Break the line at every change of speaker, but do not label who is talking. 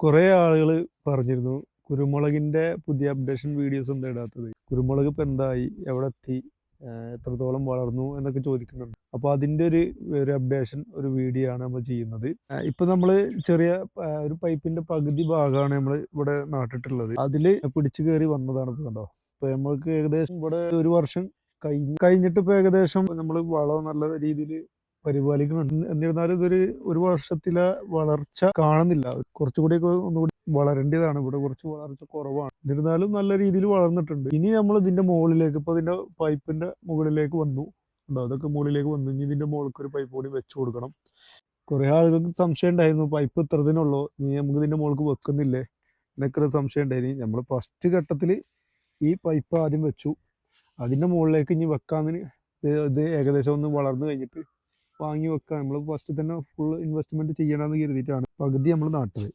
കുറേ ആളുകൾ പറഞ്ഞിരുന്നു കുരുമുളകിന്റെ പുതിയ അപ്ഡേഷൻ വീഡിയോസ് എന്താ ഇടാത്തത്? കുരുമുളക് ഇപ്പൊ എന്തായി? എവിടെ എത്തി എത്രത്തോളം വളർന്നു എന്നൊക്കെ ചോദിക്കുന്നുണ്ട്. അപ്പോൾ അതിന്റെ ഒരു ഒരു അപ്ഡേഷൻ ഒരു വീഡിയോ ആണ് നമ്മൾ ചെയ്യുന്നത്. ഇപ്പം നമ്മൾ ചെറിയ ഒരു പൈപ്പിന്റെ പകുതി ഭാഗമാണ് നമ്മൾ ഇവിടെ നാട്ടിട്ടുള്ളത്. അതിൽ പിടിച്ചു കയറി വന്നതാണ് ഇപ്പൊ കണ്ടോ? ഇപ്പോൾ നമ്മൾക്ക് ഏകദേശം ഇവിടെ ഒരു വർഷം കഴിഞ്ഞ് കഴിഞ്ഞിട്ട് ഇപ്പൊ ഏകദേശം നമ്മൾ വളം നല്ല രീതിയിൽ പരിപാലിക്കുന്നുണ്ട്. എന്നിരുന്നാലും ഇതൊരു ഒരു വർഷത്തിലെ വളർച്ച കാണുന്നില്ല. കുറച്ചുകൂടി ഒന്നുകൂടി വളരേണ്ടതാണ്. ഇവിടെ കുറച്ച് വളർച്ച കുറവാണ്. എന്നിരുന്നാലും നല്ല രീതിയിൽ വളർന്നിട്ടുണ്ട്. ഇനി നമ്മൾ ഇതിന്റെ മുകളിലേക്ക് ഇപ്പൊ ഇതിന്റെ പൈപ്പിന്റെ മുകളിലേക്ക് വന്നു. ഉണ്ടോ അതൊക്കെ മുകളിലേക്ക് വന്നു. ഇനി ഇതിന്റെ മുകൾക്ക് ഒരു പൈപ്പ് കൂടി വെച്ചു കൊടുക്കണം. കുറെ ആളുകൾക്ക് സംശയം ഉണ്ടായിരുന്നു. പൈപ്പ് ഇത്ര ഇതിനുള്ളൂ നീ നമുക്ക് ഇതിന്റെ മുകൾക്ക് വെക്കുന്നില്ലേ? എന്നൊക്കെ ഒരു സംശയം ഉണ്ടായിരുന്നു. നമ്മൾ ഫസ്റ്റ് ഘട്ടത്തിൽ ഈ പൈപ്പ് ആദ്യം വെച്ചു. അതിന്റെ മുകളിലേക്ക് ഇനി വെക്കാന്ന് ഇത് ഇത് ഏകദേശം ഒന്ന് വളർന്നു കഴിഞ്ഞിട്ട് വാങ്ങി വെക്കാം. നമ്മൾ ഫസ്റ്റ് തന്നെ ഫുൾ ഇൻവെസ്റ്റ്മെന്റ് ചെയ്യണമെന്ന് കരുതിയിട്ടാണ് പകുതി നമ്മൾ നാട്ടത്